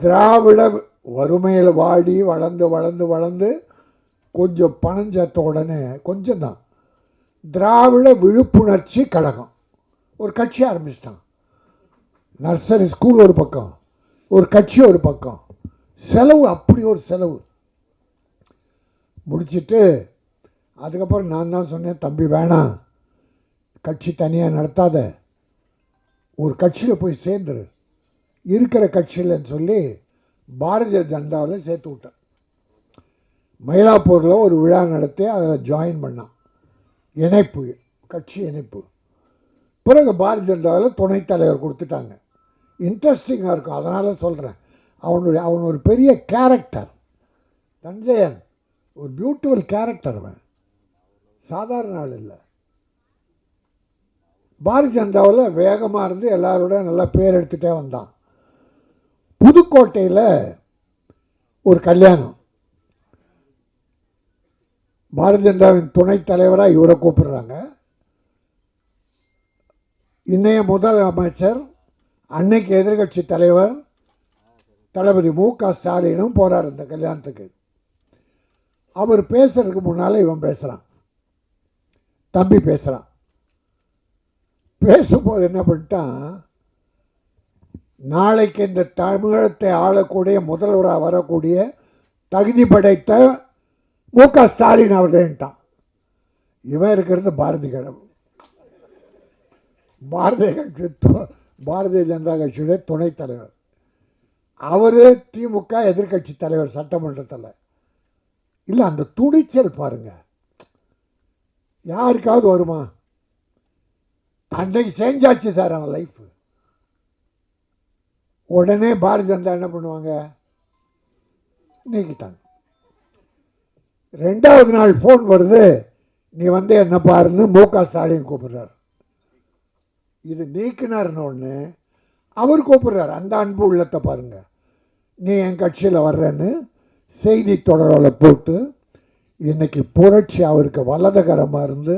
திராவிட வறுமையில் வாடி வளர்ந்து வளர்ந்து வளர்ந்து கொஞ்சம் பணம் சேர்த்த உடனே கொஞ்சம் தான் திராவிட விழிப்புணர்ச்சி கழகம். ஒரு கட்சி ஆரம்பிச்சிட்டான் நர்சரி ஸ்கூல் ஒரு பக்கம் ஒரு கட்சி ஒரு பக்கம். செலவு அப்படி ஒரு செலவு. முடிச்சிட்டு அதுக்கப்புறம் நான் தான் சொன்னேன் தம்பி வேணாம். கட்சி தனியாக நடத்தாத. ஒரு கட்சியில் போய் சேர்ந்துரு. இருக்கிற கட்சியிலன்னு சொல்லி பாரதிய ஜனதாவில் சேர்த்து விட்டேன் மயிலாப்பூரில் ஒரு விழா நடத்தி அதில் ஜாயின் பண்ணான். இணைப்பு கட்சி இணைப்பு. பிறகு பாரதிய ஜனதாவில் துணைத் தலைவர் கொடுத்துட்டாங்க. இன்ட்ரெஸ்டிங்காக இருக்கும். அதனால் சொல்கிறேன் அவனுடைய அவன் ஒரு பெரிய கேரக்டர் தஞ்சையன் ஒரு பியூட்டிஃபுல் கேரக்டர் அவன். சாதாரண ஆள் இல்லை. பாரதிய ஜனதாவில் வேகமாக இருந்து எல்லாரோட நல்லா பேர் எடுத்துகிட்டே வந்தான். புதுக்கோட்டையில் ஒரு கல்யாணம். பாரதிய ஜனதாவின் துணைத் தலைவராக இவரை கூப்பிடுறாங்க. இன்றைய முதல் அமைச்சர் அன்னைக்கு எதிர்கட்சி தலைவர் தளபதி மு க ஸ்டாலினும் போகிறார் இந்த கல்யாணத்துக்கு. அவர் பேசுறதுக்கு முன்னால் இவன் பேசுகிறான் தம்பி பேசுகிறான் பேசும்போது என்ன பண்ணிட்டான்? நாளைக்கு இந்த தமிழகத்தை ஆளக்கூடிய முதல்வராக வரக்கூடிய தகுதி படைத்த மு க ஸ்டாலின் அவர்கள்ட்டான் இவன் இருக்கிறது பாரதி கழகம் பாரதிய கட்சி து- பாரதிய ஜனதா கட்சியுடைய துணைத் தலைவர். அவர் திமுக எதிர்க்கட்சி தலைவர் சட்டமன்றத்தில். இல்லை அந்த துணிச்சல் பாருங்க. யாருக்காவது வருமா? அன்னைக்கு செஞ்சாச்சு சார் அவன் லைஃப் உடனே பாரதிய ஜனதா என்ன பண்ணுவாங்க? நீக்கிட்டாங்க. ரெண்டாவது நாள் ஃபோன் வருது நீ வந்து என்ன பாருன்னு மு க ஸ்டாலின் கூப்பிடுறார். இது நீக்கினார்னு ஒன்று அவர் கூப்பிடுறார் அந்த அன்பு உள்ளத்தை பாருங்க. நீ என் கட்சியில் வர்றேன்னு செய்தி தொடரில் போட்டு இன்னைக்கு புரட்சி அவருக்கு வலதுகரமாக இருந்து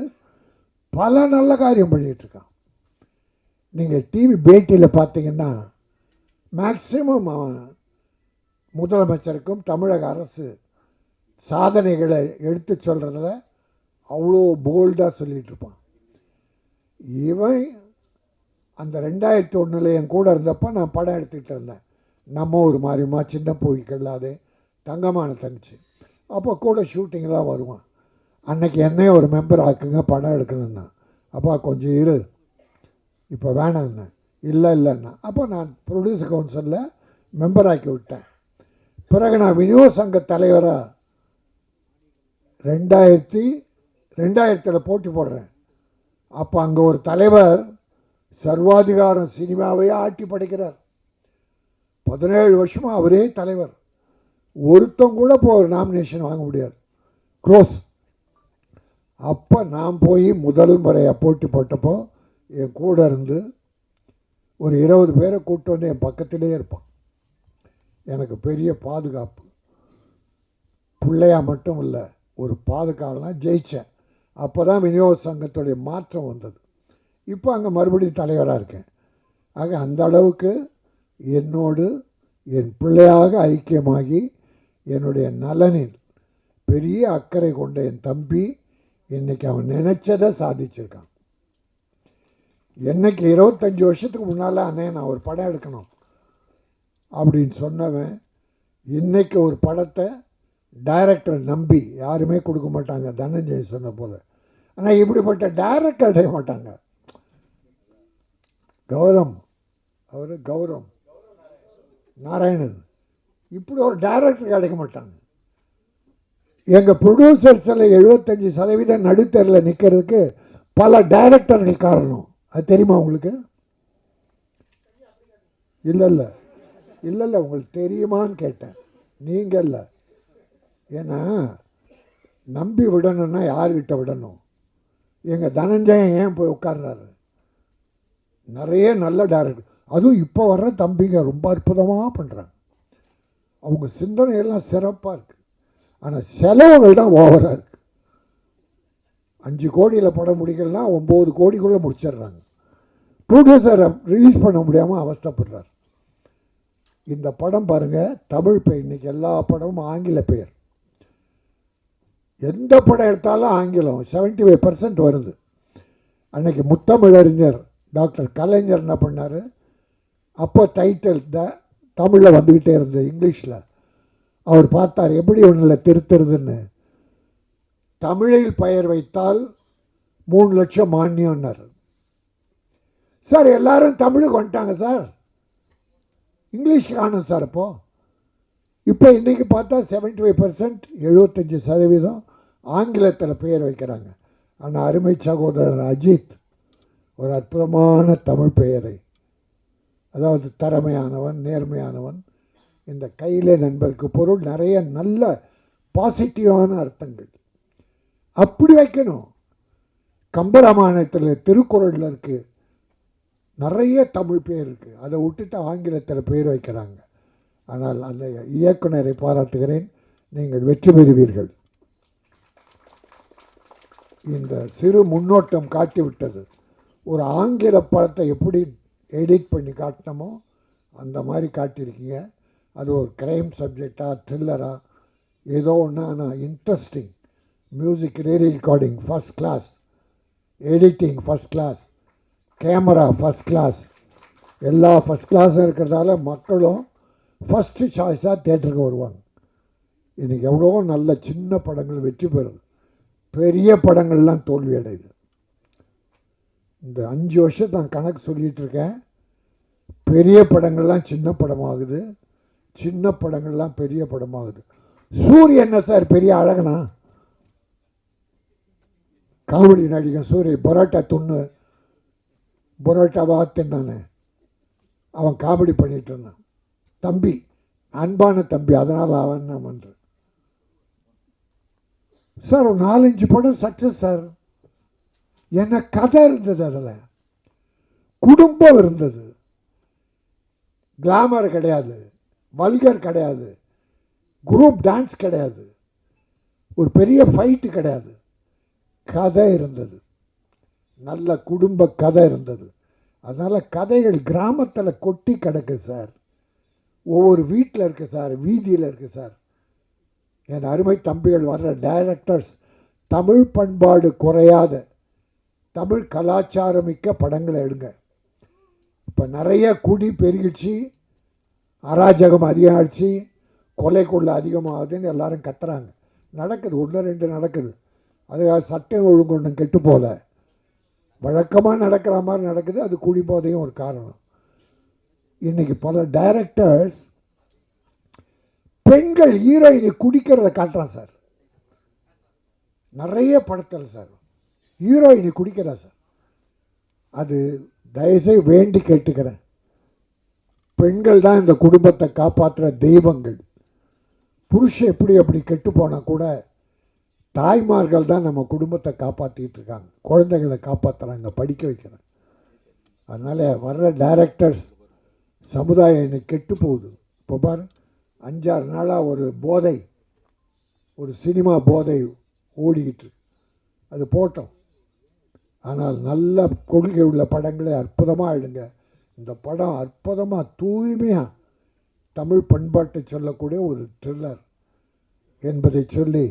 பல நல்ல காரியம் பண்ணிகிட்ருக்கான் நீங்கள் டிவி பேட்டியில் பார்த்தீங்கன்னா மேக்சிமம் அவன் முதலமைச்சருக்கும் தமிழக அரசு சாதனைகளை எடுத்து சொல்கிறதுல அவ்வளோ போல்டாக சொல்லிகிட்ருப்பான் இவன் அந்த ரெண்டாயிரத்தி ஒன்றில் என் கூட இருந்தப்போ நான் படம் எடுத்துக்கிட்டு இருந்தேன். நம்ம ஒரு மாதிரிமா சின்ன போய்க்கல்லாதே தங்கமான தங்கச்சி. அப்போ கூட ஷூட்டிங்லாம் வருவான். அன்னைக்கு என்னையும் ஒரு மெம்பர் ஆக்குங்க படம் எடுக்கணும்னா. அப்பா கொஞ்சம் இரு. இப்போ வேணாம்ண்ணே இல்லை இல்லைன்னா அப்போ நான் ப்ரொடியூசர் கவுன்சிலில் மெம்பர் ஆக்கி விட்டேன். பிறகு நான் விநியோக சங்க தலைவராக ரெண்டாயிரத்தி ரெண்டாயிரத்தில் போட்டி போடுறேன். அப்போ அங்கே ஒரு தலைவர் சர்வாதிகாரம் சினிமாவையே ஆட்டி படைக்கிறார். பதினேழு வருஷமாக அவரே தலைவர். ஒருத்தன் கூட இப்போ ஒரு நாமினேஷன் வாங்க முடியாது. க்ளோஸ் அப்போ நான் போய் முதல் முறையாக போட்டி போட்டப்போ என் கூட இருந்து ஒரு இருபது பேரை கூப்பிட்டு வந்து என் பக்கத்திலே இருப்பான். எனக்கு பெரிய பாதுகாப்பு. பிள்ளையா மட்டும் இல்லை ஒரு பாதுகாவலாம் ஜெயித்தேன் அப்போ தான் விநியோக சங்கத்துடைய மாற்றம் வந்தது. இப்போ அங்கே மறுபடியும் தலைவராக இருக்கேன். ஆக அந்த அளவுக்கு என்னோடு என் பிள்ளையாக ஐக்கியமாகி என்னுடைய நலனில் பெரிய அக்கறை கொண்ட என் தம்பி இன்னைக்கு அவன் நினச்சதை சாதிச்சிருக்கான். என்னைக்கு இருபத்தஞ்சி வருஷத்துக்கு முன்னால் அண்ணே நான் ஒரு படம் எடுக்கணும் அப்படின்னு சொன்னவன் இன்றைக்கி ஒரு படத்தை டைரக்டர் நம்பி யாருமே கொடுக்க மாட்டாங்க தனஞ்சய் சொன்ன போல். ஆனால் இப்படிப்பட்ட டைரக்டர் அடைய மாட்டாங்க. கௌரம் அவர் கௌரவம். நாராயணன். இப்படி ஒரு டைரக்டர் கிடைக்க மாட்டாங்க. எங்கள் ப்ரொடியூசர்ஸில் எழுபத்தஞ்சி சதவீதம் நடுத்தரில் நிற்கிறதுக்கு பல டைரக்டர்கள் காரணம். அது தெரியுமா உங்களுக்கு? இல்லை இல்லை இல்லை இல்லை உங்களுக்கு தெரியுமான்னு கேட்டேன். நீங்கள் இல்லை. ஏன்னா நம்பி விடணும்னா யார்கிட்ட விடணும்? எங்கள் தனஞ்சயன் ஏன் போய் உட்கார்றாரு? நிறைய நல்ல டேரக்டர் அதுவும் இப்போ வர்ற தம்பிங்க ரொம்ப அற்புதமாக பண்ணுறாங்க அவங்க சிந்தனையெல்லாம் சிறப்பாக இருக்குது ஆனால் செலவுகள் தான் ஓவராக இருக்குது அஞ்சு கோடியில் படம் முடிக்கலன்னா ஒம்பது கோடிக்குள்ளே முடிச்சிடுறாங்க. ப்ரொடியூசரை ரிலீஸ் பண்ண முடியாமல் அவஸ்தப்படுறார். இந்த படம் பாருங்க தமிழ் பெயர். இன்னைக்கு எல்லா படமும் ஆங்கில பெயர். எந்த படம் எடுத்தாலும் ஆங்கிலம் 75% ஃபைவ் பர்சன்ட் வருது. அன்றைக்கி முத்தமிழறிஞர் டாக்டர் கலைஞர் என்ன பண்ணார்? அப்போ டைட்டில் த தமிழில் வந்துக்கிட்டே இருந்தது இங்கிலீஷில். அவர் பார்த்தார் எப்படி ஒன்றில் திருத்துறதுன்னு. தமிழில் பெயர் வைத்தால் மூணு லட்சம் மானியம்னார். சார் எல்லாரும் தமிழுக்கு வந்துட்டாங்க சார். இங்கிலீஷ் காணும் சார் அப்போது இப்போ இன்றைக்கி பார்த்தா 75% ஃபைவ் பர்சன்ட் எழுபத்தஞ்சி சதவீதம் ஆங்கிலத்தில் பெயர் வைக்கிறாங்க. ஆனால் அருமை சகோதரர் அஜித் ஒரு அற்புதமான தமிழ் பெயரை. அதாவது திறமையானவன் நேர்மையானவன். இந்த கையிலே நண்பருக்கு பொருள் நிறைய நல்ல பாசிட்டிவான அர்த்தங்கள். அப்படி வைக்கணும். கம்பராமாயணத்தில் திருக்குறளில் இருக்குது நிறைய தமிழ் பேர் இருக்குது அதை விட்டுட்டு ஆங்கிலத்தில் பேர் வைக்கிறாங்க. ஆனால் அந்த இயக்குனரை பாராட்டுகிறேன். நீங்கள் வெற்றி பெறுவீர்கள். இந்த சிறு முன்னோட்டம் காட்டிவிட்டது. ஒரு ஆங்கில படத்தை எப்படி எடிட் பண்ணி காட்டினமோ அந்த மாதிரி காட்டியிருக்கீங்க. அது ஒரு க்ரைம் சப்ஜெக்டாக த்ரில்லராக ஏதோ ஒன்று ஆனால் interesting music re recording first class editing first class camera first class எல்லா ஃபஸ்ட் கிளாஸும் இருக்கிறதால மக்களும் ஃபஸ்ட்டு சாய்ஸாக தேட்டருக்கு வருவாங்க. இன்றைக்கி எவ்வளோ நல்ல சின்ன படங்கள் வெற்றி பெறுது. பெரிய படங்கள்லாம் தோல்வி அடையுது. இந்த அஞ்சு வருஷம் நான் கணக்கு சொல்லிகிட்ருக்கேன் பெரிய படங்கள்லாம் சின்ன படமாகுது. சின்ன படங்கள்லாம் பெரிய படமாகுது. சூரிய என்ன சார் பெரிய அழகனா? காமெடி நடிகன் சூரிய பரோட்டா துண்ணு பரோட்டாவா தின்னானே. அவன் காமெடி பண்ணிகிட்டு இருந்தான். தம்பி அன்பான தம்பி அதனால் அவன் நான் பண்ணுறேன் சார் ஒரு நாலஞ்சு படம் சக்ஸஸ் சார். என்ன கதை இருந்தது அதில். குடும்பம் இருந்தது. கிளாமர் கிடையாது. வல்கர் கிடையாது. குரூப் டான்ஸ் கிடையாது. ஒரு பெரிய ஃபைட்டு கிடையாது. கதை இருந்தது. நல்ல குடும்ப கதை இருந்தது. அதனால் கதைகள் கிராமத்தில் கொட்டி கிடக்கு சார். ஒவ்வொரு வீட்டில் இருக்குது சார் வீதியில் இருக்குது சார். என் அருமை தம்பிகள் வர்ற டைரக்டர்ஸ் தமிழ் பண்பாடு குறையாத தமிழ் கலாச்சாரமிக்க படங்களை எடுங்க. இப்போ நிறைய குடி பெருகிடுச்சு அராஜகம் அதிகமாகிடுச்சு கொலை கொள்ள அதிகமாகுதுன்னு எல்லாரும் கத்துறாங்க. நடக்குது ஒன்று ரெண்டு நடக்குது. அதுக்காக சட்டம் ஒழுங்கு ஒன்றும் கெட்டு போகல. வழக்கமாக நடக்கிற மாதிரி நடக்குது அது குடிபோதையும் ஒரு காரணம். இன்றைக்கி பல டைரக்டர்ஸ் பெண்கள் ஹீரோயினை குடிக்கிறத காட்டுறான் சார். நிறைய படத்தில் சார். ஹீரோயினை குடிக்கிறா சார். அது தயவுசெய்து வேண்டி கேட்டுக்கிறேன். பெண்கள் தான் இந்த குடும்பத்தை காப்பாற்றுற தெய்வங்கள். புருஷன் எப்படி அப்படி கெட்டு போனால் கூட தாய்மார்கள் தான் நம்ம குடும்பத்தை காப்பாற்றிட்டு இருக்காங்க. குழந்தைகளை காப்பாற்றுறாங்க படிக்க வைக்கிறாங்க. அதனால் வர்ற டைரக்டர்ஸ் சமுதாயம் இன்னைக்கு கெட்டு போகுது. இப்போ பாரு அஞ்சாறு நாளாக ஒரு போதை ஒரு சினிமா போதை ஓடிக்கிட்டு அது போட்டோம். ஆனால் நல்ல கொள்கை உள்ள படங்களை அற்புதமாக எடுங்க. இந்த படம் அற்புதமாக தூய்மையாக தமிழ் பண்பாட்டை சொல்லக்கூடிய ஒரு த்ரில்லர் என்பதை சொல்லி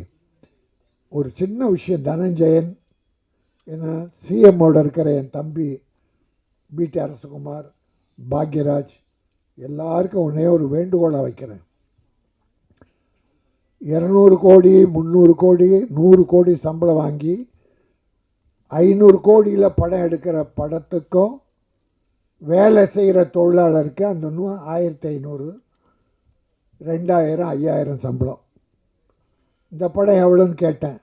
ஒரு சின்ன விஷயம் தனஞ்சயன். ஏன்னா சிஎம்மோட இருக்கிற என் தம்பி பிடி அரசகுமார் பாக்யராஜ் எல்லாருக்கும் உன்னையே ஒரு வேண்டுகோளாக வைக்கிறேன். இரநூறு கோடி முந்நூறு கோடி நூறு கோடி சம்பளம் வாங்கி ஐநூறு கோடியில் படம் எடுக்கிற படத்துக்கும் வேலை செய்கிற தொழிலாளருக்கு அந்த நூ ஆயிரத்தி ஐநூறு ரெண்டாயிரம் ஐயாயிரம் சம்பளம். இந்த படம் எவ்வளோன்னு கேட்டேன்.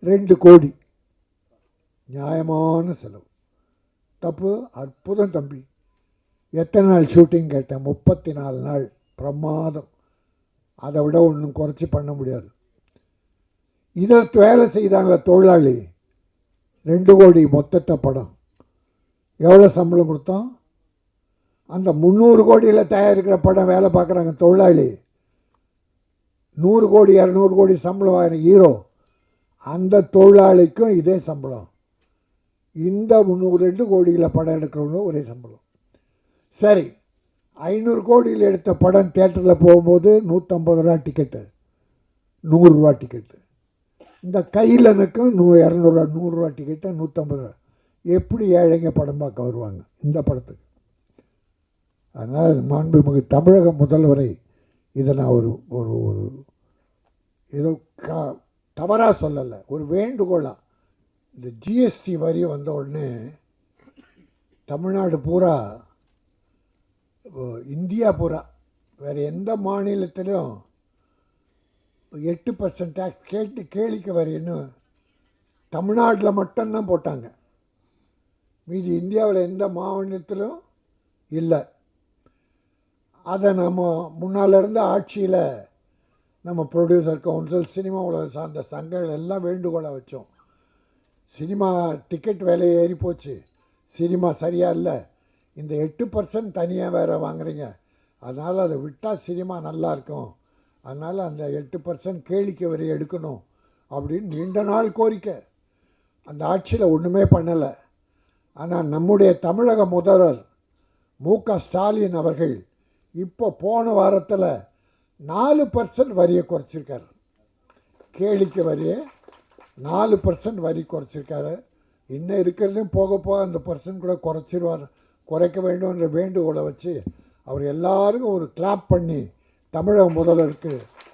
ரெண்டு கோடி. நியாயமான செலவு. தப்பு அற்புதம் தம்பி. எத்தனை நாள் ஷூட்டிங் கேட்டேன்? முப்பத்தி நாலு நாள். பிரமாதம். அதை விட ஒன்றும் குறைச்சி பண்ண முடியாது. இதை வேலை செய்தாங்க தொழிலாளி. ரெண்டு கோடி மொத்தத்தை படம் எவ்வளோ சம்பளம் கொடுத்தோம்? அந்த முந்நூறு கோடியில் தயாரிக்கிற படம் வேலை பார்க்குறாங்க தொழிலாளி. நூறு கோடி இரநூறு கோடி சம்பளம் ஆகிற ஹீரோ. அந்த தொழிலாளிக்கும் இதே சம்பளம். இந்த முந்நூறு ரெண்டு கோடியில் படம் எடுக்கிறவங்களும் ஒரே சம்பளம். சரி ஐநூறு கோடியில் எடுத்த படம் தேட்டரில் போகும்போது நூற்றம்பது ரூபா டிக்கெட்டு நூறுரூவா டிக்கெட்டு. இந்த கையிலனுக்கும் நூ இரநூறுவா நூறுரூவா டிக்கெட்டு நூற்றம்பது ரூபா. எப்படி ஏழைங்க படம் பார்க்க வருவாங்க இந்த படத்துக்கு? அதனால் மாண்புமிகு தமிழக முதல்வரை இதை நான் ஒரு ஒரு ஒரு ஏதோ கா தவறாக சொல்லலை. ஒரு வேண்டுகோளாக இந்த ஜிஎஸ்டி வரி வந்த உடனே தமிழ்நாடு பூரா இந்தியா பூரா வேறு எந்த மாநிலத்திலும் எட்டு பர்சன்ட் டேக்ஸ் கேட்டு கேளிக்கை வரின்னு தமிழ்நாட்டில் மட்டும்தான் போட்டாங்க. மீதி இந்தியாவில் எந்த மாநிலத்திலும் இல்லை. அதை நம்ம முன்னால் இருந்த ஆட்சியில் நம்ம ப்ரொடியூசர் கவுன்சில் சினிமா உலக சார்ந்த சங்கங்கள் எல்லாம் வேண்டுகோளை வச்சோம். சினிமா டிக்கெட் விலை ஏறி போச்சு. சினிமா சரியாக இல்லை. இந்த எட்டு பர்சன்ட் தனியாக வேறு வாங்குறீங்க. அதனால் அதை விட்டால் சினிமா நல்லா இருக்கும். அதனால் அந்த எட்டு பர்சன்ட் கேளிக்கை வரி எடுக்கணும் அப்படின்னு நீண்ட நாள் கோரிக்கை. அந்த ஆட்சியில் ஒன்றுமே பண்ணலை. ஆனால் நம்முடைய தமிழக முதல்வர் மு க ஸ்டாலின் அவர்கள் இப்போ போன வாரத்தில் நாலு பர்சன்ட் வரியை குறைச்சிருக்காரு. கேளிக்கை வரியை நாலு பர்சன்ட் வரி குறைச்சிருக்காரு. இன்னும் இருக்கிறதுலையும் போக போக அந்த பர்சன்ட் கூட குறைச்சிருவார். குறைக்க வேண்டும்ன்ற வேண்டுகோளை வச்சு அவர் எல்லாருக்கும் ஒரு கிளாப் பண்ணி தமிழக முதல்வருக்கு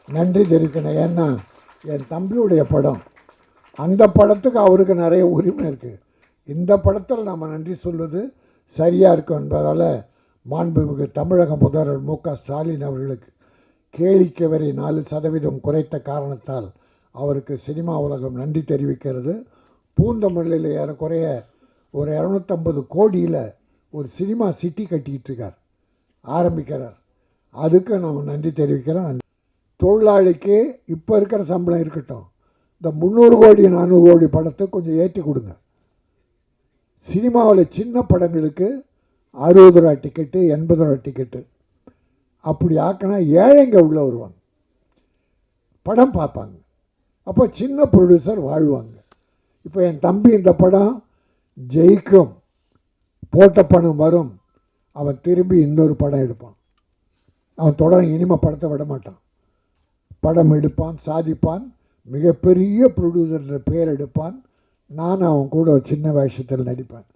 நன்றி தெரிவிக்கணும். ஏன்னா என் தம்பியுடைய படம் அந்த படத்துக்கு அவருக்கு நிறைய உரிமை இருக்குது இந்த படத்தில் நம்ம நன்றி சொல்வது சரியாக இருக்கும் என்பதால் மாண்புமிகு தமிழக முதல்வர் மு க ஸ்டாலின் அவர்களுக்கு கேளிக்கை வரி நாலு சதவீதம் குறைத்த காரணத்தால் அவருக்கு சினிமா உலகம் நன்றி தெரிவிக்கிறது. பூந்தமல்லையில் ஏறக்குறைய ஒரு இரநூத்தம்பது கோடியில் ஒரு சினிமா சிட்டி கட்டிக்கிட்டு இருக்கார் ஆரம்பிக்கிறார். அதுக்கு நாம் நன்றி தெரிவிக்கிறோம். தொழிலாளிக்கு இப்போ இருக்கிற சம்பளம் இருக்கட்டும். இந்த முந்நூறு கோடி நானூறு கோடி படத்தை கொஞ்சம் ஏற்றி கொடுங்க. சினிமாவில் சின்ன படங்களுக்கு அறுபது ரூபா டிக்கெட்டு எண்பது ரூபா டிக்கெட்டு அப்படி ஆக்கினா ஏழைங்க உள்ளே வருவாங்க. படம் பார்ப்பாங்க. அப்போ சின்ன ப்ரொடியூசர் வாழ்வாங்க. இப்போ என் தம்பி இந்த படம் ஜெயிக்கும். போட்ட பணம் வரும். அவன் திரும்பி இன்னொரு படம் எடுப்பான். அவன் தொடர் இனிமே படத்தை விட மாட்டான். படம் எடுப்பான் சாதிப்பான். மிகப்பெரிய ப்ரொடியூசர் பேர் எடுப்பான். நான் அவன் கூட சின்ன வேஷத்தில் நடிப்பேன்.